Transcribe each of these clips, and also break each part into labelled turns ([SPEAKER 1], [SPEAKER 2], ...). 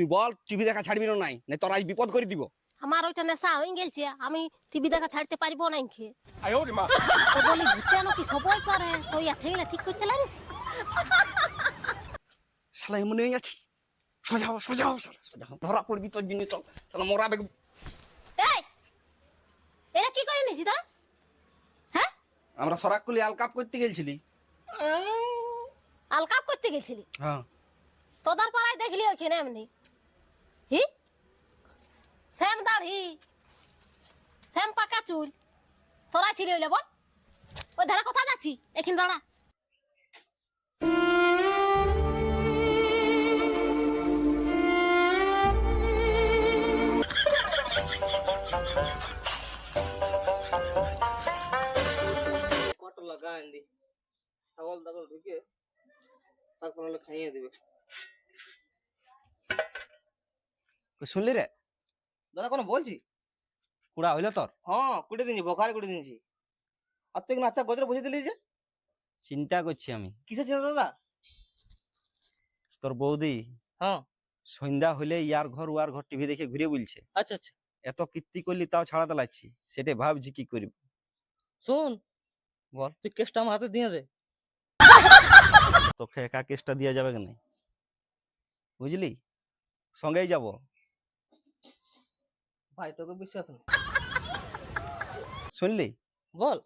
[SPEAKER 1] তুই বল টিভি দেখা ছাড়বি না নাই? না তোর আজ বিপদ করে দিব।
[SPEAKER 2] আমার ওইটা নেশা হয়ে গেছে আমি টিভি দেখা ছাড়তে পারব না খেয়ে তো বলি ভুটানো কি সবাই পারে তো ইয়া ঠেলে ঠিক করতে লাগেছি
[SPEAKER 1] শালা এমন হয়ে আছি সোজা সোজা শালা, সোজা। ধরা পড়বি তোর জিনিস চল। শালা মরা বেগ
[SPEAKER 2] এই! এরা কি করে নিয়েছি তোরা? হ্যাঁ?
[SPEAKER 1] আমরা সরাকুলি আলকাপ করতে গেছিলি
[SPEAKER 2] আলকাপ করতে গেছিলি?
[SPEAKER 1] হ্যাঁ।
[SPEAKER 2] তোদার পাড়ায় দেখলি ওখানে এমনি? হি? শ্যাম দাড়ি শ্যাম পাকা চুল। তোরা ছিলি ওইলে বল। ওই ধারা কোথায় যাচ্ছি এখানে দাঁড়া।
[SPEAKER 3] লাগা আনদি ছাগল টাগল ঢুকে তারপর খাইয়ে দিবে
[SPEAKER 1] কই শুনলি রে?
[SPEAKER 3] দাদা কোনো বলছি?
[SPEAKER 1] কুড়া হইল তোর?
[SPEAKER 3] হ্যাঁ কুটে দিনছি বখারে কুটে দিনছি আর তুই আচ্ছা গজরে বুঝে দিলি যে?
[SPEAKER 1] চিন্তা করছি আমি।
[SPEAKER 3] কিসের ছিল দাদা?
[SPEAKER 1] তোর বৌদি
[SPEAKER 3] হ্যাঁ।
[SPEAKER 1] সন্ধ্যা হইলে ইয়ার ঘর ওয়ার ঘর টিভি দেখে ঘুরে বলছে।
[SPEAKER 3] আচ্ছা আচ্ছা।
[SPEAKER 1] এত কীর্তি করলি তাও ছাড়াতে লাগছি। সেটাই ভাবছি কি করব।
[SPEAKER 3] শোন।
[SPEAKER 1] বল।
[SPEAKER 3] তুই কেসটা আমার হাতে দিয়ে দে।
[SPEAKER 1] তোকে একা কেসটা দেওয়া যাবে কেন? বুঝলি? সঙ্গেই যাব।
[SPEAKER 3] ভাই তোকে বিশ্বাস নেই
[SPEAKER 1] শুনলি?
[SPEAKER 3] বল।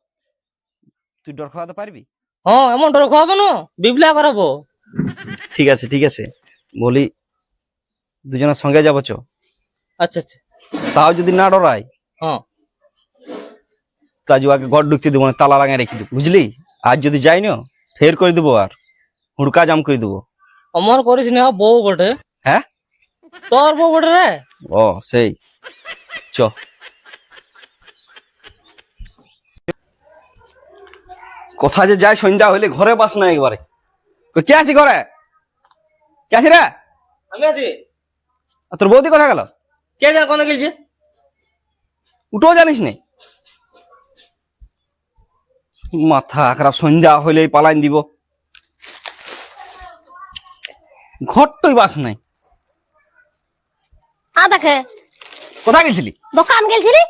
[SPEAKER 1] তুই ডর খাওয়াতে পারবি?
[SPEAKER 3] হ্যাঁ এমন ডর খাওয়াবো না বিবলা করাবো।
[SPEAKER 1] ঠিক আছে ঠিক আছে। বলি দুজনের সঙ্গে যাব চ।
[SPEAKER 3] আচ্ছা আচ্ছা।
[SPEAKER 1] তাও যদি না ডরাই
[SPEAKER 3] হ্যাঁ।
[SPEAKER 1] তা আগে ঘর ঢুকতে দেবো না তালা লাগাই রেখে দেবো। বুঝলি? আজ যদি যাই না ফের করে দেবো আর। হুড়কা জাম করে দেবো।
[SPEAKER 3] অমন করিস না বউ বটে।
[SPEAKER 1] হ্যাঁ?
[SPEAKER 3] তোর বউ বটে রে।
[SPEAKER 1] ও সেই। চ। কোথা যে যায় সন্ধ্যা হইলে ঘরে বাস না একবারে। কে আছি ঘরে? কে আছি রে?
[SPEAKER 3] আমি আছি।
[SPEAKER 1] তোর বৌদি কোথা গেল?
[SPEAKER 3] কে জান কোনে গেলছে?
[SPEAKER 1] উঠো জানিস নে? মাথা খারাপ সন্ধ্যা হইলে পালাইন দিব। ঘরটই বাস নাই।
[SPEAKER 2] আ দেখে।
[SPEAKER 1] কোথায় গেছিলি?
[SPEAKER 2] দোকান গেছিলি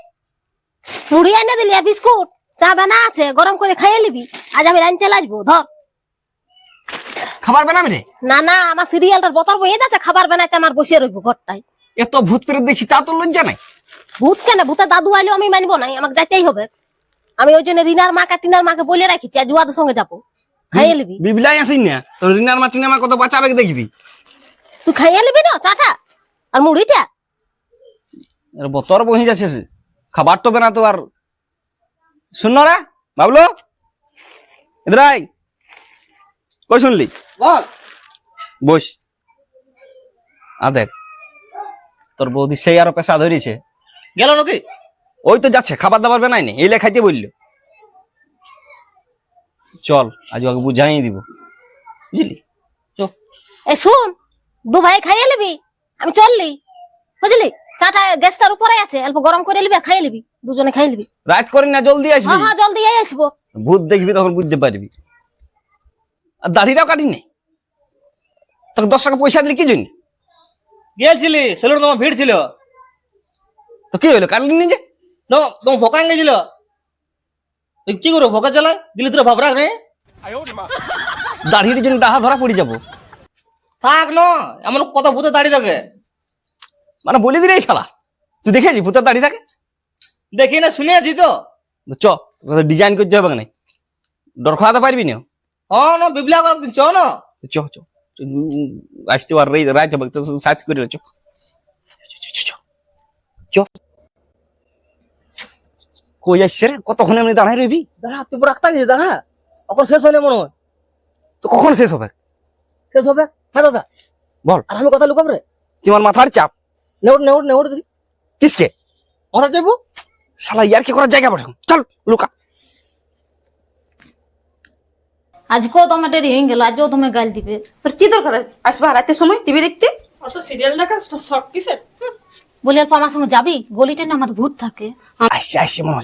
[SPEAKER 2] মুড়ি এনে দিলি বিস্কুট। চা বানা আছে গরম করে খাইয়ে নিবি। আজ আমি রাইনতে লাগবো ধর।
[SPEAKER 1] খাবার বানাবি রে?
[SPEAKER 2] না না আমার সিরিয়ালটার বতর বইয়ে যাচ্ছে খাবার বানাইতে আমার বসে রইবো ঘরটায়।
[SPEAKER 1] এত ভূত করে দেখছি তা তোর লজ্জা নাই?
[SPEAKER 2] ভূত কেন? ভূতের দাদু আইলেও আমি মানবো নাই আমাকে যাইতেই হবে। আমি ওই জন্য রিনার মাকে টিনার মাকে বলে রাখিছি আজ উয়াদের সঙ্গে যাব। খাইয়ে নিবি।
[SPEAKER 1] বিবলাই আসিন না? তোর রিনার মাটিনে আমার কত বাঁচাবে দেখবি?
[SPEAKER 2] তুই খাইয়ে নিবি না চাটা? আর মুড়িটা?
[SPEAKER 1] বতর বহি যাচ্ছে সে। খাবার তো বেনা তো আর। শুন রে বাবলু। এদের কই শুনলি?
[SPEAKER 3] বল।
[SPEAKER 1] বস। আ দেখ তোর বৌদি সেই আরও পেশা ধরেছে।
[SPEAKER 3] গেল নাকি?
[SPEAKER 1] ওই তো যাচ্ছে খাবার দাবার বেনাই নি এলে খাইতে বলল। চল আজ ওকে বুঝাই দিব। বুঝলি?
[SPEAKER 2] চল এ শুন দু ভাই খাইয়ে নিবি আমি চললি। বুঝলি? চাটা গ্যাসটার উপরে আছে। অল্প গরম করে নিবি আর খাইয়ে নিবি। দুজনে খাইয়ে নিবি।
[SPEAKER 1] রাত করি না জলদি আসবি।
[SPEAKER 2] হ্যাঁ হ্যাঁ জলদি আসব।
[SPEAKER 1] ভূত দেখবি তখন বুঝতে পারবি। আর দাড়িটাও কাটি নে তোকে দশ টাকা পয়সা দিলি কি জন্য?
[SPEAKER 3] গেছিলি সেলুন তোমার ভিড় ছিল।
[SPEAKER 1] তো কি হইল কাটলি নিজে?
[SPEAKER 3] তোমার তোমার ভোকা গেছিল। তুই কি করব ভোকা চালায়? দিলি তোর ভাবরা নেই
[SPEAKER 1] দাড়ির জন্য ডাহা ধরা পড়ে যাব।
[SPEAKER 3] থাক ন এমন কত ভূতে দাঁড়িয়ে থাকে।
[SPEAKER 1] মানে বলি দিলেই খালাস তুই দেখেছি ভূতের দাড়ি থাকে
[SPEAKER 3] দেখি না শুনে আছি তো।
[SPEAKER 1] চ ডিজাইন করতে হবে না ডর খাওয়াতে পারবি না।
[SPEAKER 3] হ্যাঁ না বিবলা কর চ না।
[SPEAKER 1] চ চ। আসতে পার রাইতে হবে সার্চ করে চ। চ, চ, কই আসছে রে? কতক্ষণ এমনি দাঁড়ায় রইবি?
[SPEAKER 3] দাঁড়া তুই রাখতে গেছিস দাঁড়া। এখন শেষ হয়নি মনে হয়।
[SPEAKER 1] তো কখন শেষ হবে?
[SPEAKER 3] শেষ হবে? হ্যাঁ দাদা।
[SPEAKER 1] বল।
[SPEAKER 3] আর আমি কথা লুকাব রে?
[SPEAKER 1] তোমার মাথার চাপ।
[SPEAKER 3] দিদি।
[SPEAKER 1] কিসকে?
[SPEAKER 3] মাথা চাইব
[SPEAKER 1] শালা ইয়ার কি করার জায়গা চল লুকা।
[SPEAKER 2] আজকেও তোমার দেরি হয়ে গেল আজও তুমি গাল দিবে।
[SPEAKER 4] কি দরকার আসবা রাতের সময় টিভি দেখতে?
[SPEAKER 3] অত সিরিয়াল দেখা শর্ট কিসের?
[SPEAKER 2] বলি অল্প আমার সঙ্গে যাবি? গলিটা না আমার ভূত থাকে।
[SPEAKER 1] মনে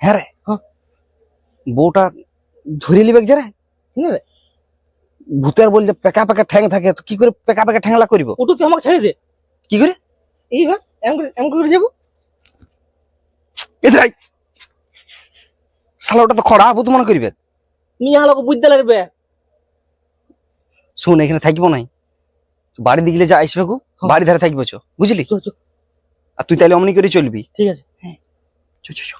[SPEAKER 1] হ্যাঁ রে।
[SPEAKER 3] হ্যাঁ।
[SPEAKER 1] বউটা ধরে লিবে যারা
[SPEAKER 3] রে
[SPEAKER 1] ভূতের বলতে পেকা পেকা ঠ্যাং থাকে তো কি করে পেকা পেকা ঠ্যাংলা করিব?
[SPEAKER 3] ওটু তুই আমাকে ছেড়ে দে।
[SPEAKER 1] কি করে?
[SPEAKER 3] এইবার এম করে এম করে যাব?
[SPEAKER 1] এটাই শালা ওটা তো খড়া ভূত মনে করিবে।
[SPEAKER 3] মিয়া লোক বুঝতে লাগবে
[SPEAKER 1] শুন এখানে থাকিব নাই। বাড়ি দিকে যা আসবে গো বাড়ি ধারে থাকিব চো। বুঝলি?
[SPEAKER 3] চো, চো,
[SPEAKER 1] আর তুই তাহলে অমনি করে চলবি।
[SPEAKER 3] ঠিক আছে।
[SPEAKER 1] চ চো চো।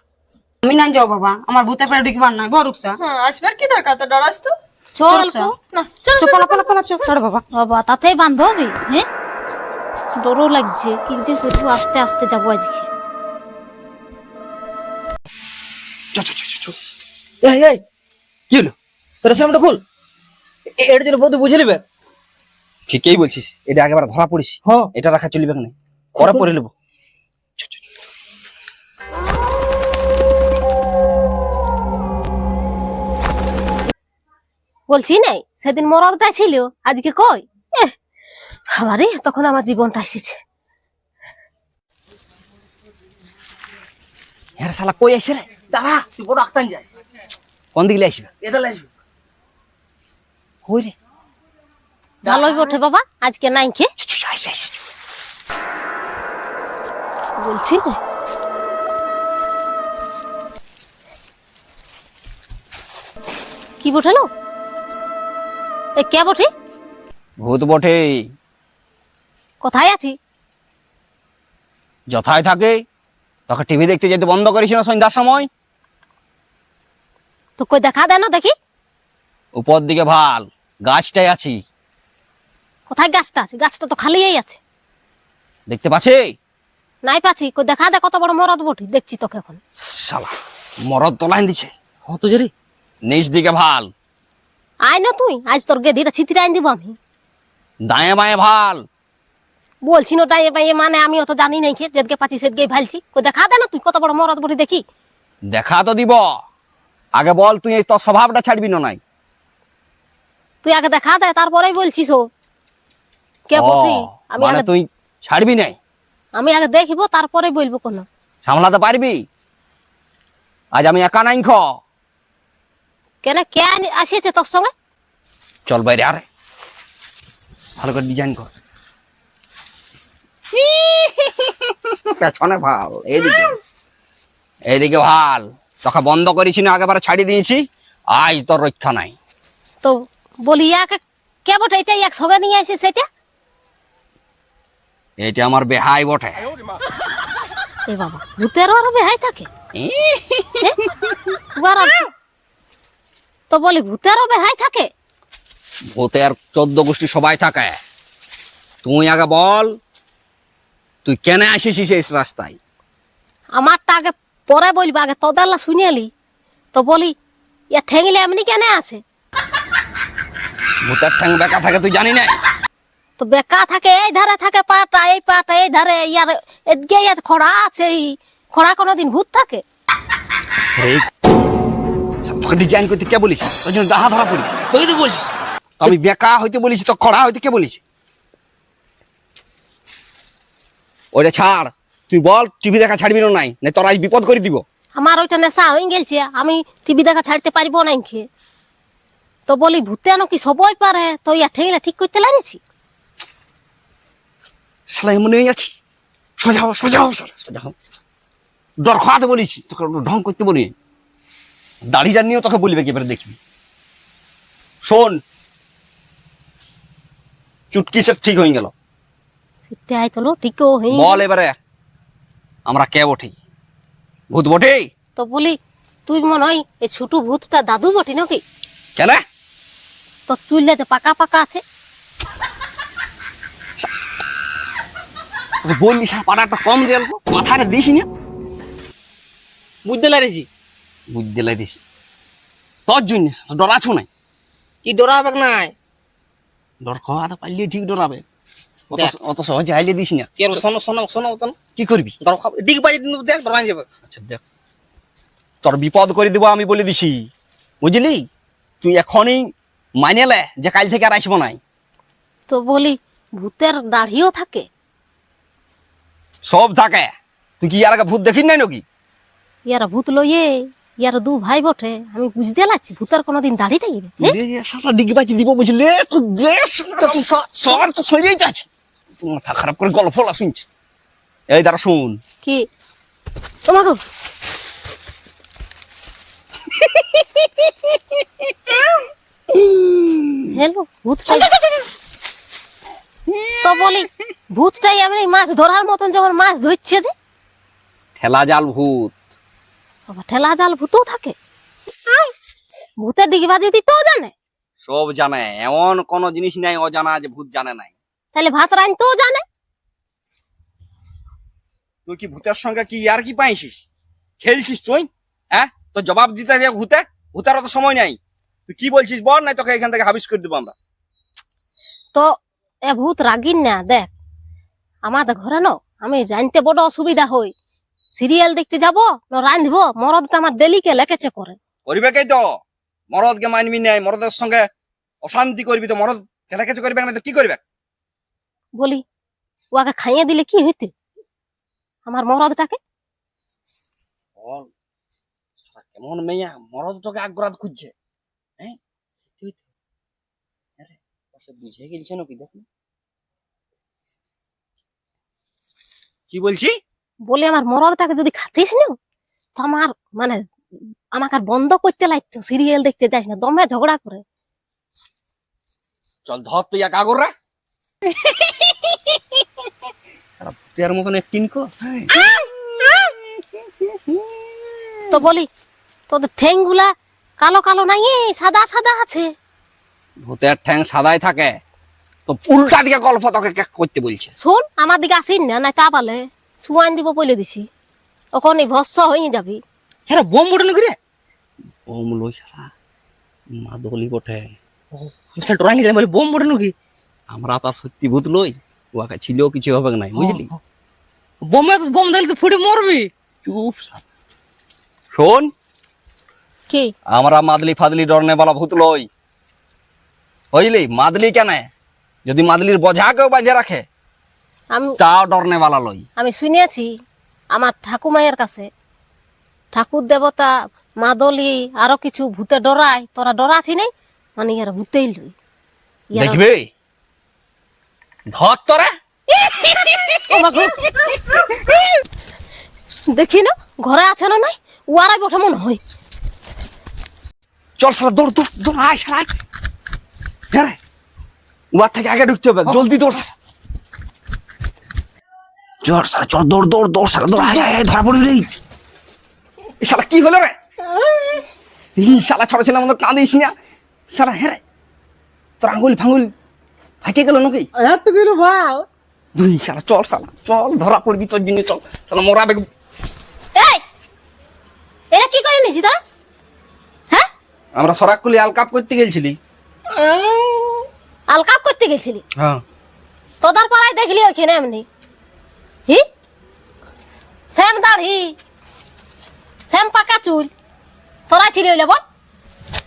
[SPEAKER 4] আমি না যাও বাবা। আমার ভূতে পেড়ে ঢুকবার না গো রুকসা
[SPEAKER 5] হ্যাঁ আসবার কি দরকার? তো ডরাস তো?
[SPEAKER 2] চল
[SPEAKER 4] চল,
[SPEAKER 2] গো।
[SPEAKER 5] না চল
[SPEAKER 4] চো পালা পালা পালা চো বাবা।
[SPEAKER 2] বাবা তাতেই বান্ধবী হ্যাঁ ডরও লাগছে কি যে করব আস্তে আস্তে যাব আজকে।
[SPEAKER 3] এই এই
[SPEAKER 1] কি হলো?
[SPEAKER 3] তোর সামনে খুল। বন্ধু বুঝে নিবে?
[SPEAKER 1] ঠিকই বলছিস এটা একেবারে ধরা পড়িস
[SPEAKER 3] হ্যাঁ।
[SPEAKER 1] এটা রাখা চলবে না পরে পরে নেব।
[SPEAKER 2] বলছি নাই? সেদিন মরদটা ছিল আজকে কই? আমারে তখন আমার জীবনটা এসেছে।
[SPEAKER 1] হ্যাঁ রে, শালা কই আসে রে?
[SPEAKER 3] দাদা তুই বড় আক্তান যাস।
[SPEAKER 1] কোন দিকে আসবে?
[SPEAKER 3] এদাল আসবি।
[SPEAKER 1] কই রে?
[SPEAKER 2] ভালোই বটে বাবা আজকে নাই খে বলছি না। কি বঠালো এ কে বটে?
[SPEAKER 1] ভূত বটে।
[SPEAKER 2] কোথায় আছি?
[SPEAKER 1] যথায় থাকে। তোকে টিভি দেখতে যেতে বন্ধ করিস না সন্ধ্যার সময়।
[SPEAKER 2] তো কই দেখা দেয় না দেখি?
[SPEAKER 1] উপর দিকে ভালো গাছটাই আছি।
[SPEAKER 2] কোথায় গাছটা আছে? গাছটা তো খালিই আছে।
[SPEAKER 1] দেখতে পাচ্ছি?
[SPEAKER 2] নাই পাচ্ছি। কই দেখা দে কত বড় মরদ বটি। দেখছি তোকে এখন।
[SPEAKER 1] শালা মরদ তোলাইন দিছে।
[SPEAKER 3] হত জেরি
[SPEAKER 1] নিচ দিকে ভালো
[SPEAKER 2] আয় না তুই আজ তোর গেদিটা ছিতিরে আইন দিব আমি।
[SPEAKER 1] দায়ে বায়ে ভালো।
[SPEAKER 2] বলছি না ডাইয়ে বাইয়ে মানে আমি অত জানি নাই খে যেদিকে পাচ্ছি সেদিকে ভালছি কই দেখা দে না তুই কত বড় মরদ বটি দেখি।
[SPEAKER 1] দেখা তো দিব। আগে বল তুই এই তোর স্বভাবটা ছাড়বি না নাই।
[SPEAKER 2] তুই আগে দেখা দে তারপরেই বলছিস ও। কে
[SPEAKER 1] ও,
[SPEAKER 2] আমি
[SPEAKER 1] মানে
[SPEAKER 2] আগে
[SPEAKER 1] তুই ছাড়বি নাই?
[SPEAKER 2] আমি আগে দেখিব তারপরে বলব কোন।
[SPEAKER 1] সামলাতে পারবি? আজ আমি একা নাই খ।
[SPEAKER 2] কেন কে আনি- আসিয়েছে তোর সঙ্গে?
[SPEAKER 1] চল বাইরে আরে। ভালো করে ডিজাইন কর। পেছনে ভালো এইদিকে। এইদিকে ভালো। তোকে বন্ধ করেছি না আগেবারে ছাড়ি দিয়েছি। আজ তোর রক্ষা নাই।
[SPEAKER 2] তো বলি ইয়াকে কে বটে? এটা এক সঙ্গে নিয়ে আসে সেটা
[SPEAKER 1] এটা আমার বেহাই বটে।
[SPEAKER 2] এ বাবা ভূতেরও আরও বেহাই থাকে? উয়ার আর- তো বলি ভূতেরও বেহাই থাকে।
[SPEAKER 1] ভূতের চোদ্দ গোষ্ঠী সবাই থাকে। তুই আগে বল তুই কেন আসিস এই রাস্তায়?
[SPEAKER 2] আমারটা আগে পরে বলব আগে তোদেরলা শুনিয়ালি তো বলি ইয়া ঠেঙিলে এমনি কেন আছে?
[SPEAKER 1] ভূতের ঠ্যাং বেকা থাকে তুই জানি না।
[SPEAKER 2] তো বেকা থাকে এই ধারে থাকে পাটা এই পাটা এই ধারে ইয়ার এদিকে খড়া আছে খড়া কোনোদিন ভূত থাকে?
[SPEAKER 1] তোকে ডিজাইন করতে কে বলিস ওই জন্য দাহা ধরা পড়ি।
[SPEAKER 3] তুই তো বলছিস
[SPEAKER 1] আমি বেকা হইতে বলিস তো খড়া হইতে কে বলিস ওইটা ছাড় তুই বল টিভি দেখা ছাড়বি না নাই না তোর আজ বিপদ করে দিব।
[SPEAKER 2] আমার ওইটা নেশা হয়ে গেছে আমি টিভি দেখা ছাড়তে পারব না খেয়ে তো বলি ভূতে আনো কি সবাই পারে? তো ইয়া ঠেঙিলে ঠিক করতে লাগিয়েছি
[SPEAKER 1] শালা এমন হয়ে যাচ্ছি। সোজা হও সোজা হও সোজা হও। ডর খাওয়াতে বলেছি তোকে ঢং করতে বলি। দাড়িটা নিয়েও তোকে বলবে কি এবারে দেখবি। শোন চুটকি সব ঠিক হয়ে গেল।
[SPEAKER 2] সেটা
[SPEAKER 1] বল এবারে আমরা কে বটি ভূত বটি
[SPEAKER 2] তো বলি তুই মনে হয় এই ছোট ভূতটা দাদু বটি নাকি?
[SPEAKER 1] কেন?
[SPEAKER 2] তোর চুলটাতে পাকা পাকা আছে।
[SPEAKER 1] বললি পাড়াটা কম দিয়ে মাথাটা দিস না
[SPEAKER 3] বুঝতে লাগছি
[SPEAKER 1] তোর জন্য ডরাছো নাই?
[SPEAKER 3] কি ডরাবে নাই?
[SPEAKER 1] ডর খাওয়াতে পারলে ঠিক ডরাবে অত সহজে আইলে দিস না।
[SPEAKER 3] কে শোনো শোনো শোনো
[SPEAKER 1] কি করবি?
[SPEAKER 3] ডর খাবে ডিগ বাজে দিন দেখ ডরা যাবে।
[SPEAKER 1] আচ্ছা দেখ। তোর বিপদ করে দিব আমি বলে দিছি। বুঝলি? তুই এখনই মাইনেলে যে কাল থেকে আর আসব নাই।
[SPEAKER 2] তো বলি ভূতের দাড়িও থাকে।
[SPEAKER 1] সব থাকে। তুই কি আর ভূত দেখিস নাই নাকি?
[SPEAKER 2] ইয়ারা ভূত লইয়ে ইয়ার দু ভাই বটে আমি বুঝতে লাগছি ভূতের কোনোদিন দাড়ি থাকবে?
[SPEAKER 1] শালা ডিগি বাজি দিব বুঝলে? তো দেশ সর তো সরিয়ে যাচ্ছে। মাথা খারাপ করে গল্প ফলা শুনছি। এই দাঁড়া শুন।
[SPEAKER 2] কি? তোমাকে হ্যালো ভূতটাই। তো বলি ভূতটাই এমনি মাছ ধরার মতন যখন মাছ ধরছে যে।
[SPEAKER 1] ঠেলা জাল ভূত।
[SPEAKER 2] বাবা ঠেলা জাল ভূতও থাকে। ভূতের ডিগবাজি দিতেও জানে।
[SPEAKER 1] সব জানে এমন কোন জিনিস নাই অজানা যে ভূত জানে নাই।
[SPEAKER 2] তাহলে ভাত রাঁধতেও জানে।
[SPEAKER 1] তুই কি ভূতের সঙ্গে কি আর কি পাইছিস? খেলছিস তুই? হ্যাঁ? তো জবাব দিতে যে ভূতে? ভূতের তো সময় নাই। তুই কি বলছিস বল নাই তোকে এখান থেকে হাবিস করে দেবো আমরা।
[SPEAKER 2] তো এ ভূত রাগিন না দেখ। আমাদের ঘরে ন আমি জানতে বড় অসুবিধা হই। সিরিয়াল দেখতে যাব না রাঁধবো মরদটা আমার ডেলিকে লেকেছে করে।
[SPEAKER 1] করিবে কে তো? মরদকে মানবি নাই মরদের সঙ্গে অশান্তি করবি তো মরদ খেলা খেচে করবে না তো কি করবে?
[SPEAKER 2] বলি ওকে খাইয়ে দিলে কি হইতে? আমার মরদটাকে?
[SPEAKER 1] কেমন মেয়া মরদ তোকে আগ্রাত খুঁজছে। হ্যাঁ? বুঝে গেলছে নাকি দেখ কি বলছি?
[SPEAKER 2] বলি আমার মরদটাকে যদি খাতিস না তো আমার মানে আমাকে আর বন্ধ করতে লাগতো সিরিয়াল দেখতে যাস না দমে ঝগড়া করে।
[SPEAKER 1] চল ধর তুই এক আগর রা। শালা মতন একটিন কো
[SPEAKER 2] তো বলি তোদের ঠেংগুলা কালো কালো নাই সাদা সাদা আছে।
[SPEAKER 1] ভূতের ঠ্যাং সাদাই থাকে। তো উল্টা দিকে গল্প তোকে করতে বলছে?
[SPEAKER 2] শোন আমার দিকে আসিন না নাই তা পালে চুয়ান দিব বলে দিছি। ওখানে ভস্য হয়ে যাবি।
[SPEAKER 3] হ্যাঁ বোম বটে নাকি রে
[SPEAKER 1] ওম লই মাদলি বটে।
[SPEAKER 3] স্যার ডরাই নিলাম বলে বোম বটে নাকি
[SPEAKER 1] আমরা তো আর সত্যি ভূত লই ওয়াকে ছিল কিছু হবে নাই বুঝলি
[SPEAKER 3] বোমে বোম দিলে তো ফুটে মরবি
[SPEAKER 1] চুপ। শোন।
[SPEAKER 2] কি?
[SPEAKER 1] আমরা মাদলি ফাদলি ডরনে বালা ভূত লই বুঝলি মাদলি কেন? যদি মাদলির বোঝা কেউ বাঁধে রাখে
[SPEAKER 2] আমি
[SPEAKER 1] তাও ডরনে বালা লই
[SPEAKER 2] আমি শুনেছি আমার ঠাকুমায়ের কাছে ঠাকুর দেবতা মাদলি আরও কিছু ভূতে ডরায় তোরা ডরাছি নাই মানে ইয়ার ভূতেই লই
[SPEAKER 1] দেখবে ধর তোরা।
[SPEAKER 2] দেখি না ঘরে আছে না নাই ওয়ারাই বটে মনে হয়
[SPEAKER 1] চল শালা দৌড় দৌড় দৌড় আয় আয়। হ্যাঁ। ওয়ার থেকে আগে ঢুকতে হবে জলদি দৌড়। চল শালা চল দৌড় দৌড় দৌড় শালা দৌড় আয় আয় আয়, ধরা পড়বি রে এই শালা কি হলো রে? এই শালা ছোট ছেলের মতো কাঁদিস না। শালা হ্যাঁ রে। তোর আঙ্গুল ফাঙ্গুল ফাটে গেল নাকি?
[SPEAKER 3] এত গেল ভাই
[SPEAKER 1] দুই শালা চল শালা চল ধরা পড়বি তোর জন্য চল। শালা মরা বেগ
[SPEAKER 2] এই এরা কি করে নিয়েছি তোরা? হ্যাঁ?
[SPEAKER 1] আমরা সরাকুলি আল কাপ করতে গেছিলি
[SPEAKER 2] আলকাপ করতে গেছিলি?
[SPEAKER 1] হ্যাঁ।
[SPEAKER 2] তোদার পাড়ায় দেখলি ওইখানে এমনি। হি? শ্যাম দাড়ি শ্যাম পাকা চুল। তোরা ছিলি ওইলে বল।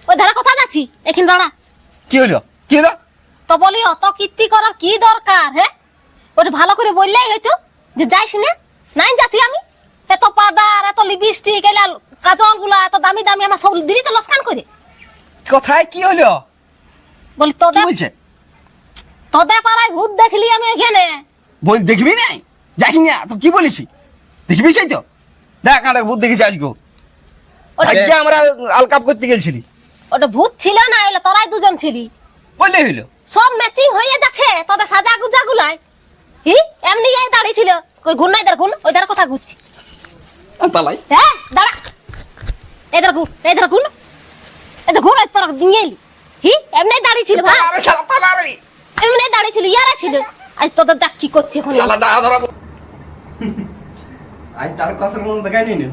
[SPEAKER 2] ওই ধারা কথা যাচ্ছি? এখানে দাঁড়া।
[SPEAKER 1] কি হলো কি হলো
[SPEAKER 2] তো বলি অত কীর্তি করার কি দরকার হ্যাঁ ওটা ভালো করে বললেই হয়তো যে যাইস না। নাই যাতি আমি। এত পাউডার এত লিপস্টিক এলা কাজলগুলা এত দামি দামি আমার সব দিলি তো লসকান করে।
[SPEAKER 1] কথায়? কি হলো
[SPEAKER 2] বলি তোদের তোদের পাড়ায় ভূত দেখলি আমি ওইখানে
[SPEAKER 1] বল দেখবি নাই? যাই না তো কি বলিস দেখবি সেই তো? দেখ ভূত আজকে আজকে আমরা আলকাপ করতে গেছিলি
[SPEAKER 2] ওটা ভূত ছিল না তোরাই দুজন ছিলি।
[SPEAKER 1] বললে হইল।
[SPEAKER 2] সব ম্যাচিং হয়ে যাচ্ছে তোদের সাজা গুজা গুলাই। হি এমনি এই দাঁড়িয়ে ছিল। ওই গুণ নাই গুণ ওই ধারে কথা ঘুরছি।
[SPEAKER 1] পালাই।
[SPEAKER 2] হ্যাঁ দাঁড়া। এদের গুণ এদের গুণ। এদের ঘুর তোর নিয়ে এলি। হি এমনি দাঁড়িয়ে ছিল ভাই এমনি দাঁড়িয়ে ছিল ইয়ারা ছিল। আজ তোদের দেখ কি করছে এখন।
[SPEAKER 1] শালা দা ধরা আই তার কাছের মন দেখাই নি না।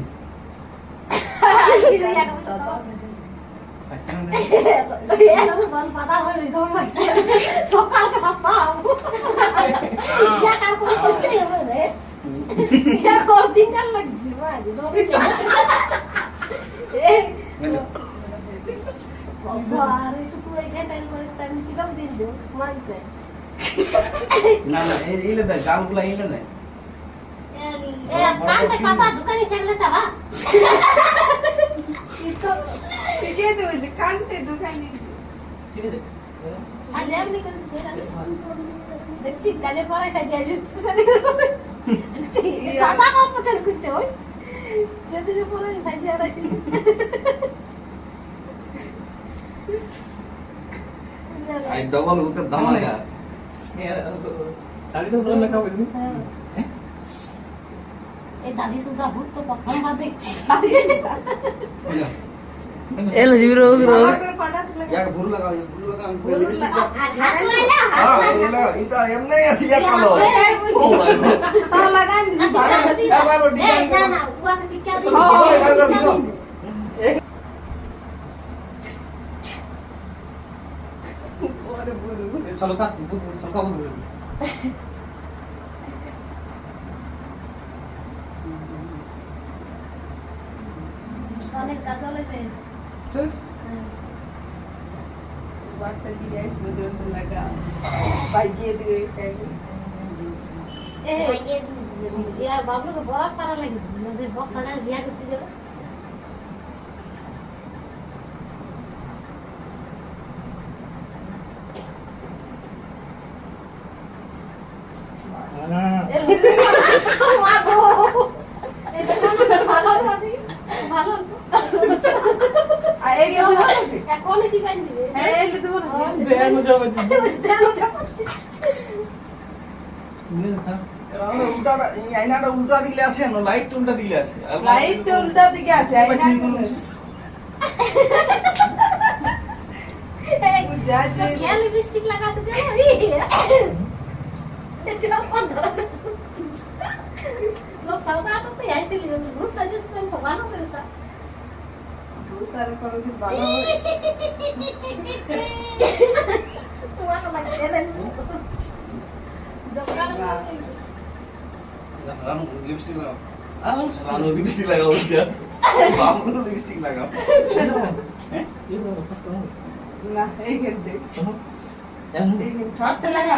[SPEAKER 1] না না এই এইলে দে গালগুলা
[SPEAKER 2] দেখছি কানে পড়াই সাজিয়ে যাচ্ছে সাদা কাপ পছন্দ করতে হয় সেদিকে পরে সাজিয়ে রাখছি
[SPEAKER 1] আই ডবল উতে ধামাকা
[SPEAKER 3] শাড়ি তো পুরো মেকআপ হয়েছে
[SPEAKER 2] হ্যাঁ। এই দাদি সুদ্ধা ভূত তো প্রথমবার দেখছি
[SPEAKER 5] এলো জিবির
[SPEAKER 4] আমার করে পাঠাতে লাগে
[SPEAKER 1] ইয়াকে ভুল লাগাও ইয়া ভুল লাগাও আমি
[SPEAKER 4] ভুল
[SPEAKER 1] লিপস্টিক
[SPEAKER 4] লাগাও।
[SPEAKER 2] হাত লাইলা হাত
[SPEAKER 1] হ্যাঁ
[SPEAKER 2] লাইলা
[SPEAKER 1] এলা এটা এমনি আছে ইয়া কালো
[SPEAKER 2] আছে।
[SPEAKER 1] ও মাই গড
[SPEAKER 4] তাও লাগাই দিছি ভালো আছে
[SPEAKER 2] এই, না না উয়াকে টিকা দিই
[SPEAKER 1] হ্যাঁ, হ্যাঁ, হ্যাঁ, হ্যাঁ।
[SPEAKER 3] চলো কাজ চলো কাজ
[SPEAKER 2] অনেক কাজল হয়েছে
[SPEAKER 3] চল
[SPEAKER 4] বাড়তে দিয়ে আসবে দুটো লাগা বাইকে দিয়ে খাইবে
[SPEAKER 2] এই ইয়া বাবলুকে বরাত করা লাগিয়েছে নদীর বক্সাটা বিয়া করতে
[SPEAKER 4] গেল এই তো
[SPEAKER 3] দেয়ার মধ্যে হবে
[SPEAKER 1] রাউন্ড উল্টা এই আয়নাটা উল্টা দিলে আছে না লাইট উল্টা দিলে আছে
[SPEAKER 4] লাইট উল্টা দিকে আছে
[SPEAKER 2] লিপস্টিক লাগাতে করে ভালো করে সা
[SPEAKER 4] তার কোনো দিন ভালো হবে
[SPEAKER 2] তোমাকে লাগে দেন দোকানে
[SPEAKER 1] রানু লিপস্টিক লাগাও রানু লিপস্টিক লাগাও যা বাবু লিপস্টিক লাগাও হ্যাঁ
[SPEAKER 4] না এই গেল দেখ এই গেল ঠাট্টা লাগা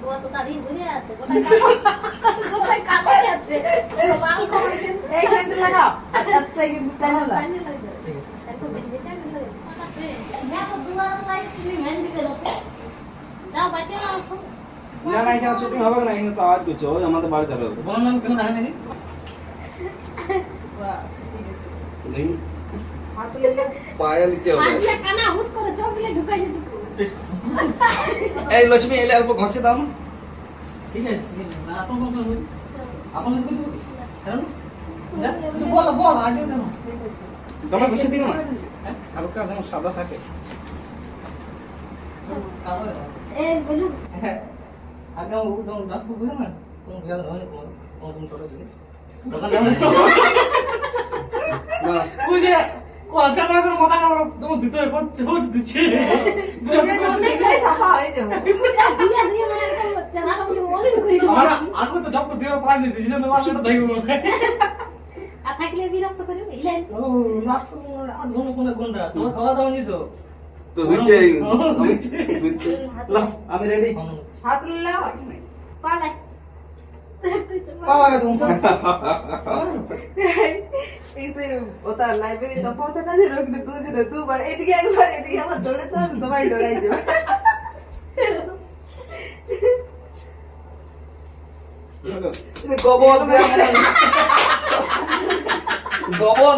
[SPEAKER 2] তোমার তো তারি বুঝে আছে গোটাই কালো গোটাই কালো আছে লাল কমেছে
[SPEAKER 4] এই গেল লাগা আচ্ছা এই গেল টাইম লাগা
[SPEAKER 2] পানি লাগে একটু বেঁধে দেন আছে না তো দুয়ার বাইতে
[SPEAKER 1] না না এখানে শুটিং হবে না এখানে তো আওয়াজ করছে ওই আমাদের বাড়ি যাবে।
[SPEAKER 3] বলো কেন নাকি
[SPEAKER 4] বাস ঠিক আছে।
[SPEAKER 1] দেখি। এই লক্ষ্মী এলে অল্প ঘষে দাও না।
[SPEAKER 3] ঠিক আছে আপন কোন করবেন? আপন কোন করবেন? কারণ বল বল আগে দেন।
[SPEAKER 1] তোমরা ঘষে দিও না। হালকা যেন সাদা থাকে।
[SPEAKER 3] না না
[SPEAKER 1] না।
[SPEAKER 3] বুঝে? করে মাথা তোমার দিতে হবে দিচ্ছে। আগে তো জব দিয়ে দিতে তোমার লেটা দেখব
[SPEAKER 2] আর থাকলে বিরক্ত করে
[SPEAKER 3] লাখ আধ ঘণ্টা কোন ঘণ্টা তোমার খাওয়া দাওয়া নিছো?
[SPEAKER 1] তো লাও আমি রেডি
[SPEAKER 4] হাত
[SPEAKER 1] দেওয়ার মতো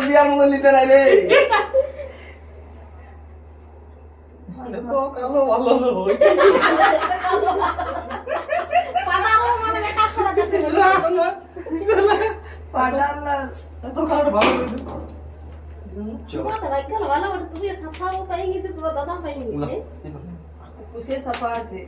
[SPEAKER 1] দেওয়ার মতো নিতে নাই রে।
[SPEAKER 4] সাফা আছে?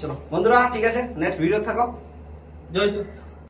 [SPEAKER 1] চলো বন্ধুরা ঠিক আছে নেক্সট ভিডিও থাকো
[SPEAKER 3] জয় জয়